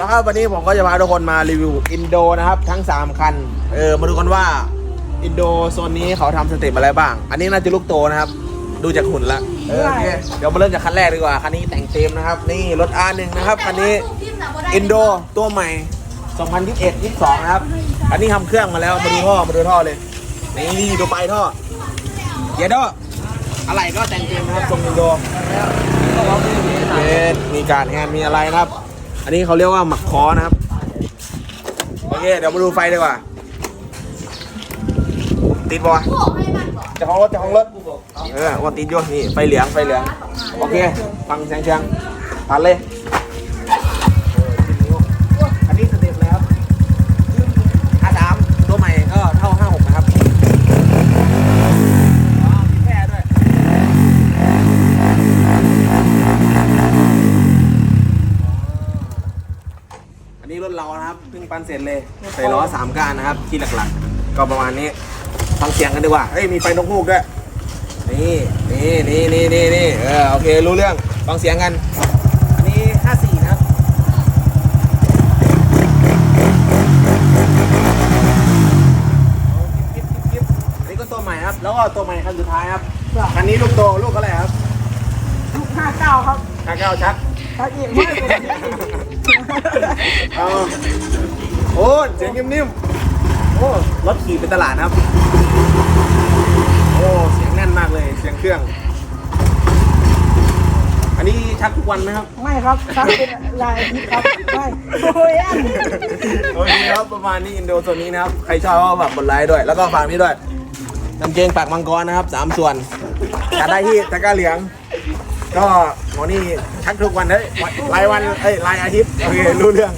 แล้วครับวันนี้ผมก็จะพาทุกคนมารีวิวอินโดนะครับทั้ง 3 คัน เออมาดูกันว่าอินโดโซนนี้เขาทำสเต็ปอะไรบ้าง อันนี้น่าจะลูกโตนะครับ ดูจากหุ่นละเออโอเคเดี๋ยวมาเริ่มจากคันแรกดีกว่า คันนี้แต่งเต็มนะครับ นี่รถ R1 นะครับ คันนี้อินโดตัวใหม่ 2021 22 นะครับ อันนี้ทำเครื่องมาแล้ว มาดูท่อ มาดูท่อเลย นี่ดูไปท่อเดี๋ยวท่ออะไรก็แต่งเต็มนะครับทรงอินโดเยสมีการแฮนด์มีอะไรนะครับ อันนี้เขาเรียกว่าหมักคอนะครับ โอเค เดี๋ยวมาดูไฟดีกว่า ติดปะวะเจะของรถเจะของรถ เออว่าติดอยู่นี่ ไฟเหลือง ไฟเหลือง โอเค ฟังเสียงเชียงตัดเลย เรานะครับเพิ่งปั้นเสร็จเลยใส่ล้อสามก้านนะครับ ที่หลักๆ ก็ประมาณนี้ฟังเสียงกันดีกว่าเฮ้ยมีไฟนกฮูกด้วยนี่นี่นี่นี่นี่นี่เออโอเครู้เรื่องฟังเสียงกัน อันนี้54นะครับเอากิ๊บกิ๊บกิ๊บอันนี้ก็ตัวใหม่ครับ แล้วก็ตัวใหม่คันสุดท้ายครับคันนี้ลูกโตลูกอะไรครับลูกห้าเก้าครับข้าเก้าชักถ้าอีกไม่ถูกเอาโอ้เสียงนิ่มๆ โอ้รถขี่ไปตลาดนะครับ โอ้เสียงแน่นมากเลยเสียงเครื่อง อันนี้ชักทุกวันไหมครับ ไม่ครับครับเป็นลายอาทิตย์ครับไม่โอ้ยอันโอเคครับประมาณนี้อินโดโซนนี้นะครับ ใครชอบก็ฝากกดไลค์ด้วย แล้วก็ฝากนี้ด้วยน้ำเกงปากมังกรนะครับสามส่วนจัดได้ที่ตะกร้าเหลือง ก็หมอนี่ชักทุกวันเฮ้ยรายวันเอ้ยรายอาทิตย์โอเครู้เรื่อง